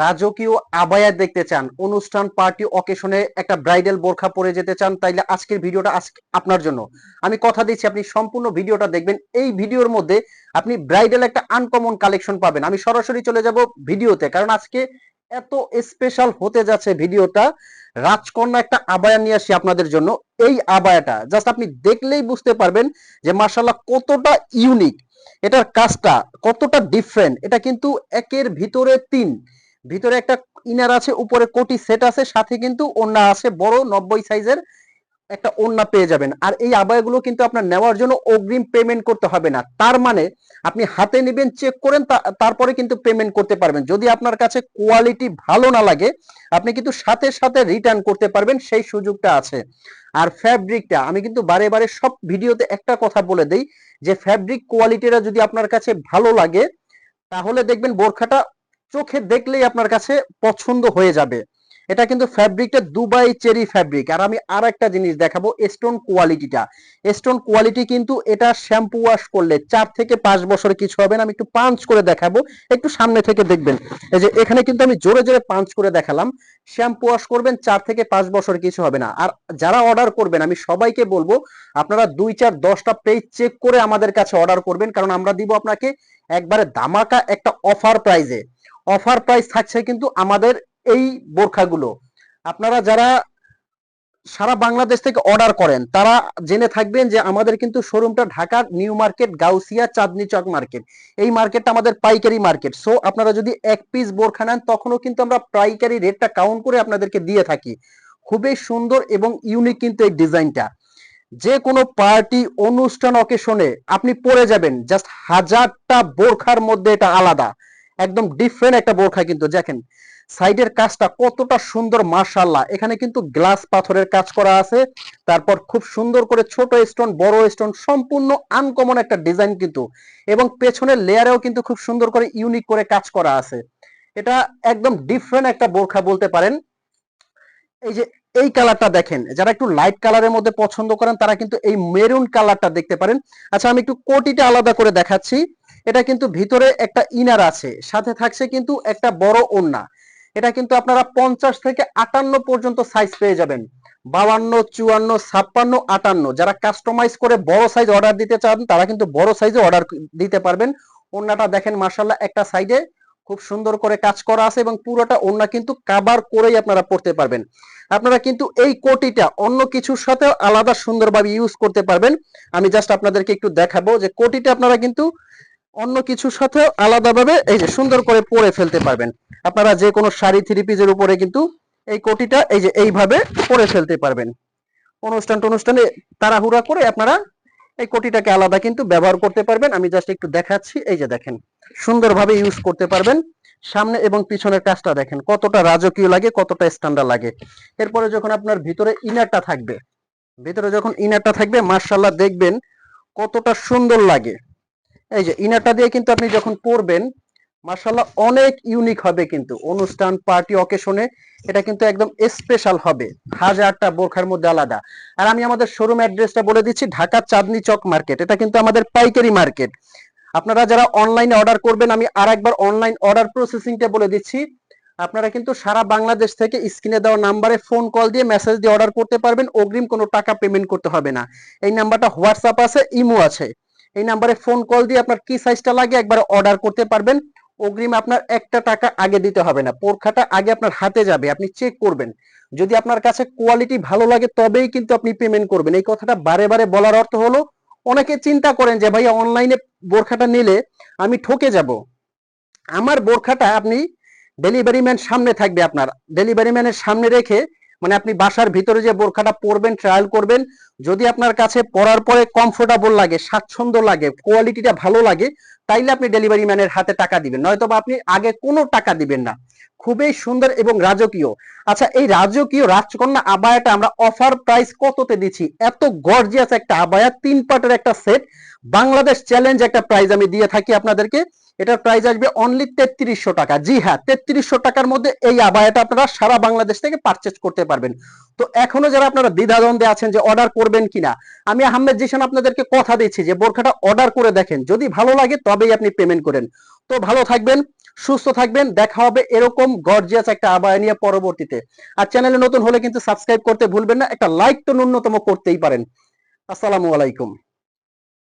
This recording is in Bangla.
রাজকীয় আবায়া দেখতে চান, অনুষ্ঠান, পার্টি অকেশনে একটা ব্রাইডাল বোরখা পরে যেতে চান, তাইলে আজকের ভিডিওটা আজকে আপনার জন্য। আমি কথা দিচ্ছি, আপনি সম্পূর্ণ ভিডিওটা দেখবেন। এই ভিডিওর মধ্যে আপনি ব্রাইডাল একটা আনকমন কালেকশন পাবেন। আমি সরাসরি চলে যাব ভিডিওতে, কারণ আজকে এত স্পেশাল হতে যাচ্ছে ভিডিওটা। রাজকন্যা একটা আবায়া নিয়ে আসি আপনাদের জন্য। এই আবায়াটা জাস্ট আপনি দেখলেই বুঝতে পারবেন যে মার্শাল্লাহ কতটা ইউনিক এটার কাজটা কতটা ডিফারেন্ট এটা কিন্তু একের ভিতরে তিন। ভিতরে একটা ইনার আছে, উপরে কোটি সেট আছে, সাথে কিন্তু ওন্না আছে, বড় নব্বই সাইজের একটা ওন্না পেয়ে যাবেন। আর এই আবায়গুলো কিন্তু আপনার নেওয়ার জন্য অগ্রিম পেমেন্ট করতে হবে না। তার মানে আপনি হাতে নেবেন চেক করেন তারপরে কিন্তু পেমেন্ট করতে পারবেন। যদি আপনার কাছে কোয়ালিটি ভালো না লাগে, আপনি কিন্তু সাথে সাথে রিটার্ন করতে পারবেন, সেই সুযোগটা আছে। আর ফ্যাব্রিকটা আমি কিন্তু বারে বারে সব ভিডিওতে একটা কথা বলে দেই, যে ফ্যাব্রিক কোয়ালিটিটা যদি আপনার কাছে ভালো লাগে, তাহলে দেখবেন বোরখাটা চোখে দেখলেই আপনার কাছে পছন্দ হয়ে যাবে। এটা কিন্তু ফ্যাব্রিকটা দুবাই চেরি ফ্যাব্রিক আর আমি আর একটা জিনিস দেখাবো স্টোন কোয়ালিটিটা স্টোন কোয়ালিটি কিন্তু এটা শ্যাম্পু ওয়াশ করলে চার থেকে পাঁচ বছর কিছু হবে না। আমি একটু পাঞ্চ করে দেখাবো, একটু সামনে থেকে দেখবেন। এই যে এখানে কিন্তু আমি জোরে জোরে পাঞ্চ করে দেখালাম। শ্যাম্পু ওয়াশ করবেন, চার থেকে পাঁচ বছর কিছু হবে না। আর যারা অর্ডার করবেন, আমি সবাইকে বলব, আপনারা দুই চার দশটা পেজ চেক করে আমাদের কাছে অর্ডার করবেন। কারণ আমরা দিব আপনাকে একবারে ধামাকা একটা অফার প্রাইজে অফার প্রাইস থাকছে কিন্তু আমাদের এই বোরখাগুলো। আপনারা যারা সারা বাংলাদেশ থেকে অর্ডার করেন, তারা জেনে থাকবেন যে আমাদের কিন্তু শোরুমটা ঢাকার new market Gausia, Chandni Chowk market এই মার্কেটটা আমাদের পাইকারি মার্কেট সো আপনারা যদি এক পিস বোরখা নেন, তখনও কিন্তু আমরা পাইকারি রেটটা কাউন্ট করে আপনাদেরকে দিয়ে থাকি। খুবই সুন্দর এবং ইউনিক কিন্তু এই ডিজাইনটা যে কোনো পার্টি অনুষ্ঠান অকেশনে আপনি পরে যাবেন জাস্ট হাজারটা বোরখার মধ্যে এটা আলাদা। একদম ডিফারেন্ট একটা বোরখা কিন্তু, দেখেন সাইডের কাজটা কতটা সুন্দর মার্শাল্লাহ এখানে কিন্তু গ্লাস পাথরের কাজ করা আছে। তারপর খুব সুন্দর করে ছোট স্টোন বড় স্টোন সম্পূর্ণ আনকমন একটা ডিজাইন কিন্তু। এবং পেছনের লেয়ারেও কিন্তু খুব সুন্দর করে ইউনিক করে কাজ করা আছে। এটা একদম ডিফারেন্ট একটা বোরখা বলতে পারেন। এই যে, এই কালারটা দেখেন, যারা একটু লাইট কালারের মধ্যে পছন্দ করেন, তারা কিন্তু এই মেরুন কালারটা দেখতে পারেন। আচ্ছা আমি একটু কোটিটা আলাদা করে দেখাচ্ছি। এটা কিন্তু ভিতরে একটা ইনার আছে, সাথে থাকছে কিন্তু একটা বড় ওন্না এটা কিন্তু আপনারা পঞ্চাশ থেকে আটান্ন পর্যন্ত সাইজ পেয়ে যাবেন। বাউান্ন চুয়ান্ন, ছাপ্পান্ন, আটান্ন। যারা কাস্টমাইজ করে বড় সাইজ অর্ডার দিতে চান, তারা কিন্তু বড় সাইজে অর্ডার দিতে পারবেন। ওন্নাটা দেখেন মার্শাল্লাহ একটা সাইডে খুব সুন্দর করে কাজ করা আছে এবং পুরোটা ওন্না কিন্তু কাবার করেই আপনারা পড়তে পারবেন। আপনারা কিন্তু এই কোটিটা অন্য কিছুর সাথে আলাদা সুন্দরভাবে ইউজ করতে পারবেন। আমি জাস্ট আপনাদেরকে একটু দেখাবো যে কোটিটা আপনারা কিন্তু অন্য কিছুর সাথে আলাদাভাবে এই যে সুন্দর করে পরে ফেলতে পারবেন। আপনারা যে কোনো শাড়ি থ্রি পিসের উপরে কিন্তু এই কোটিটা এই যে এইভাবে পরে ফেলতে পারবেন। অনুষ্ঠান অনুষ্ঠানে তাড়াহুড়া করে আপনারা এই কোটিটাকে আলাদা কিন্তু ব্যবহার করতে পারবেন। আমি জাস্ট একটু দেখাচ্ছি, এই যে দেখেন, সুন্দরভাবে ইউজ করতে পারবেন। সামনে এবং পিছনের কাজটা দেখেন, কতটা রাজকীয় লাগে, কতটা স্ট্যান্ডার্ড লাগে। এরপরে যখন আপনার ভিতরে ইনারটা থাকবে, ভিতরে যখন ইনারটা থাকবে মার্শাল্লাহ দেখবেন কতটা সুন্দর লাগে। এই যে ইনারটা দিয়ে কিন্তু আপনি যখন পরবেন মার্শাল্লাহ অনেক ইউনিক হবে কিন্তু। অনুষ্ঠান পার্টি অকেশনে এটা কিন্তু একদম স্পেশাল হবে। হাজারটা বোরখার মধ্যে আলাদা। আর আমি আমাদের শোরুম অ্যাড্রেসটা বলে দিচ্ছি, ঢাকা চাঁদনি চক মার্কেট এটা কিন্তু আমাদের পাইকারি মার্কেট আপনারা যারা অনলাইনে অর্ডার করবেন, আমি আর একবার অনলাইন অর্ডার প্রসেসিংটা বলে দিচ্ছি। আপনারা কিন্তু সারা বাংলাদেশ থেকে স্ক্রিনে দেওয়া নাম্বারে ফোন কল দিয়ে মেসেজ দিয়ে অর্ডার করতে পারবেন। অগ্রিম কোনো টাকা পেমেন্ট করতে হবে না। এই নাম্বারটা হোয়াটসঅ্যাপ আছে ইমো আছে। এই নাম্বারে ফোন কল দিয়ে আপনার কি সাইজটা লাগে একবার অর্ডার করতে পারবেন। অগ্রিম আপনার একটা টাকা আগে দিতে হবে না। পোরখাটা আগে আপনার হাতে যাবে, আপনি চেক করবেন। যদি আপনার কাছে কোয়ালিটি ভালো লাগে তবেই কিন্তু আপনি পেমেন্ট করবেন। এই কথাটা বারে বারে বলার অর্থ হলো, অনেকে চিন্তা করেন যে ভাইয়া অনলাইনে বোরখাটা নিলে আমি ঠকে যাব। আমার বোরখাটা আপনি ডেলিভারি ম্যান সামনে থাকবে আপনার। ডেলিভারি ম্যানের সামনে রেখে মানে আপনি বাসার ভিতরে যে বোরখাটা পরবেন ট্রায়াল করবেন যদি আপনার কাছে পরার পরে কমফোর্টেবল লাগে স্বাচ্ছন্দ্য লাগে কোয়ালিটিটা ভালো লাগে তাইলে আপনি ডেলিভারি ম্যানের হাতে টাকা দিবেন। নয়তো বা আপনি আগে কোনো টাকা দিবেন না। খুবই সুন্দর এবং রাজকীয়। আচ্ছা এই রাজকীয় রাজকন্যা আবায়াটা আমরা অফার প্রাইস কততে দিচ্ছি? এত গর্জিয়াস একটা আবায়া, তিন পাটের একটা সেট বাংলাদেশ চ্যালেঞ্জ একটা প্রাইস আমি দিয়ে থাকি আপনাদেরকে। এটার প্রাইস আসবে অনলি তেত্রিশশো টাকা। জি হ্যাঁ তেত্রিশশো টাকার মধ্যে এই আবায়াটা আপনারা সারা বাংলাদেশ থেকে পারচেজ করতে পারবেন। তো এখনও যারা আপনারা দ্বিধাদ্বন্দ্বে আছেন যে অর্ডার করবেন কিনা, আমি আহমেদ জিশান আপনাদেরকে কথা দিচ্ছি যে বোরখাটা অর্ডার করে দেখেন। যদি ভালো লাগে তবেই আপনি পেমেন্ট করেন। তো ভালো থাকবেন, সুস্থ থাকবেন, দেখা হবে এরকম গর্জিয়াস একটা আবায় নিয়ে পরবর্তীতে। আর চ্যানেলে নতুন হলে কিন্তু সাবস্ক্রাইব করতে ভুলবেন না, একটা লাইক তো ন্যূনতম করতেই পারেন। আসসালামু আলাইকুম।